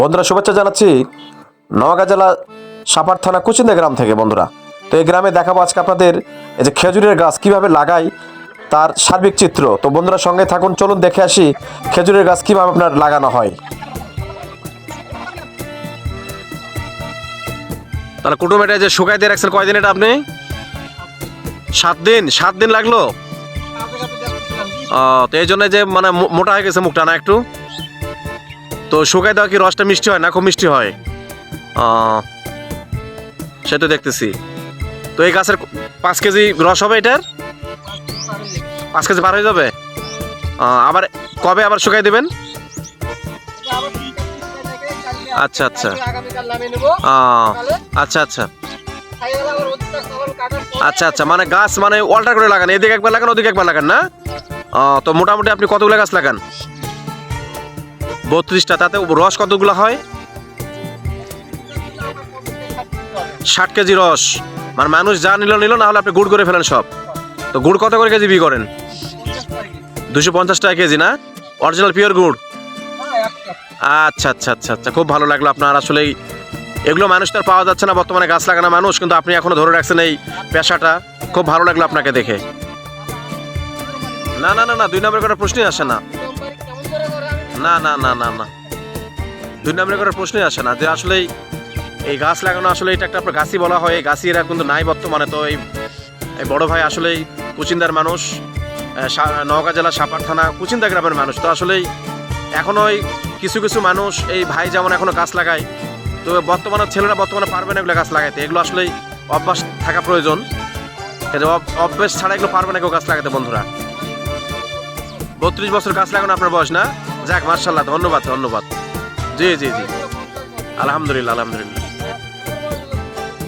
বন্ধুরা শুভেচ্ছা জানাচ্ছি নওগাঁ জেলা সাপার থানা কুচিন্দা গ্রাম থেকে। বন্ধুরা তো এই গ্রামে দেখাবো আজকে আপনাদের এই যে খেজুরের গাছ কীভাবে লাগাই তার সার্বিক চিত্র। তো বন্ধুরা সঙ্গে থাকুন চলুন দেখে আসি খেজুরের গাছ কীভাবে আপনার লাগানো হয়। তাহলে কুটুম এটা যে শুকাই দিয়ে রাখছেন কয়দিন এটা আপনি? সাত দিন সাত দিন লাগল? তো এই জন্য যে মানে মোটা হয়ে গেছে মুখটা না একটু? তো শুকাই দেওয়া কি রসটা মিষ্টি হয় না? খুব মিষ্টি হয়। সে তো দেখতেছি। তো এই গাছের পাঁচ কেজি রস হবে এটার? পাঁচ কেজি পার হয়ে যাবে? আবার কবে আবার শুকাই দেবেন? আচ্ছা আচ্ছা। আচ্ছা আচ্ছা। আচ্ছা আচ্ছা মানে গাছ মানে অল্টার করে লাগান। এদিকে একবার লাগান, ওদিকে একবার লাগান না? তো মোটামুটি আপনি কতগুলো গাছ লাগান? বত্রিশটা, তাতে রস কতগুলো হয়? ষাট কেজি রস। মানে মানুষ যা নিল নিল, না হলে আপনি গুড় করে ফেলেন সব। তো গুড় কত করে কেজি বি করেন? দুশো পঞ্চাশ টাকা কেজি, না? অরিজিনাল পিওর গুড়? আচ্ছা আচ্ছা আচ্ছা আচ্ছা খুব ভালো লাগল আপনার। আসলে এগুলো মানুষ তার পাওয়া যাচ্ছে না, বর্তমানে গাছ লাগানো মানুষ, কিন্তু আপনি এখনও ধরে রাখছেন এই পেশাটা। খুব ভালো লাগল আপনাকে দেখে। না না না না, দুই নম্বরের করার প্রশ্নই আসে না। না না না না না। দুই নম্বরের করার প্রশ্নই আসে না যে আসলে এই গাছ লাগানো আসলে এটা একটা গাছই বলা হয়, এই গাছই এরা কিন্তু নাই বর্তমানে। তো এই বড় ভাই আসলেই কুচিন্দার মানুষ নওগাঁ জেলা সাপার থানা কুচিন্দা গ্রামের মানুষ। তো আসলেই এখনও ওই কিছু কিছু মানুষ এই ভাই যেমন এখনও গাছ লাগায়, তো বর্তমানে ছেলেরা বর্তমানে পারবে না এগুলো গাছ লাগাইতে। এগুলো আসলেই অভ্যাস থাকা প্রয়োজন। অভ্যাস ছাড়া এগুলো পারবে না কেউ গাছ লাগাতে বন্ধুরা। বত্রিশ বছর গাছ লাগানো আপনার বয়স না? যাক মার্শাল্লাহ ধন্যবাদ ধন্যবাদ। জি জি জি। আলহামদুলিল্লাহ আলহামদুলিল্লাহ।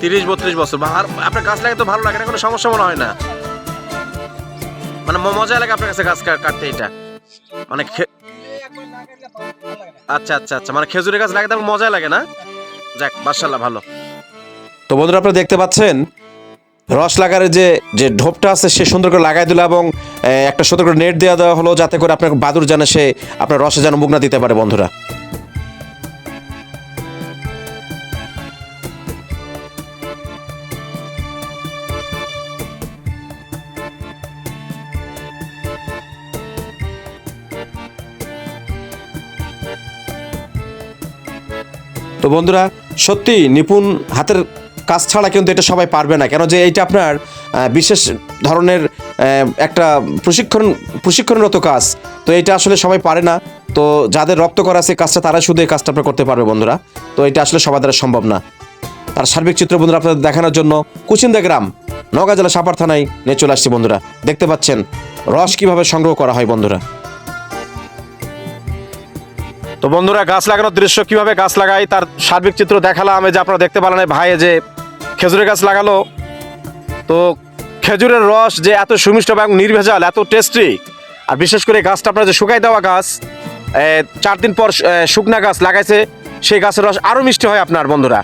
তিরিশ বত্রিশ বছর আর আপনার গাছ লাগাতে ভালো লাগে না, কোনো সমস্যা মনে হয় না? মানে মজা লাগে আপনার কাছে গাছ কাটতে এটা। মানে লাগে। আচ্ছা আচ্ছা আচ্ছা মানে খেজুরের গাছ লাগাতে আপনার মজাই লাগে না? যাক মার্শাল্লাহ ভালো। তো বন্ধুরা, আপনারা দেখতে পাচ্ছেন রস লাগারের যে যে ঢোপটা আছে, সে সুন্দর করে লাগাই দিল এবং একটা সুন্দর করে নেট দেওয়া দেওয়া হলো যাতে করে আপনার বাদুর জানে সে আপনার রসে যেন মুখ না দিতে পারে, বন্ধুরা। তো বন্ধুরা, সত্যি নিপুণ হাতের কাজ ছাড়া কিন্তু এটা সবাই পারবে না। কেন যে এইটা আপনার বিশেষ ধরনের একটা প্রশিক্ষণ, প্রশিক্ষণরত কাজ। তো এটা আসলে সবাই পারে না। তো যাদের রক্ত করা আছে কাজটা তারা শুধু এই কাজটা আপনার করতে পারবে বন্ধুরা। তো এটা আসলে সবার দ্বারা সম্ভব না। তার সার্বিক চিত্র বন্ধুরা আপনাদের দেখানোর জন্য কুচিন্দা গ্রাম, নওগাঁ জেলা সাপার থানায় নিয়ে চলে আসছি বন্ধুরা। দেখতে পাচ্ছেন রস কীভাবে সংগ্রহ করা হয় বন্ধুরা। তো বন্ধুরা, গাছ লাগানোর দৃশ্য কীভাবে গাছ লাগাই, তার সার্বিক চিত্র দেখালাম। যে আপনারা দেখতে এই ভাই যে খেজুরের গাছ লাগালো। তো খেজুরের রস যে এত সুমিষ্ট এবং নির্ভেজাল, এত টেস্টি আর বিশেষ করে গাছটা আপনার যে শুকাই দেওয়া গাছ চার দিন পর শুকনা গাছ লাগাইছে, সেই গাছের রস আরও মিষ্টি হয় আপনার বন্ধুরা।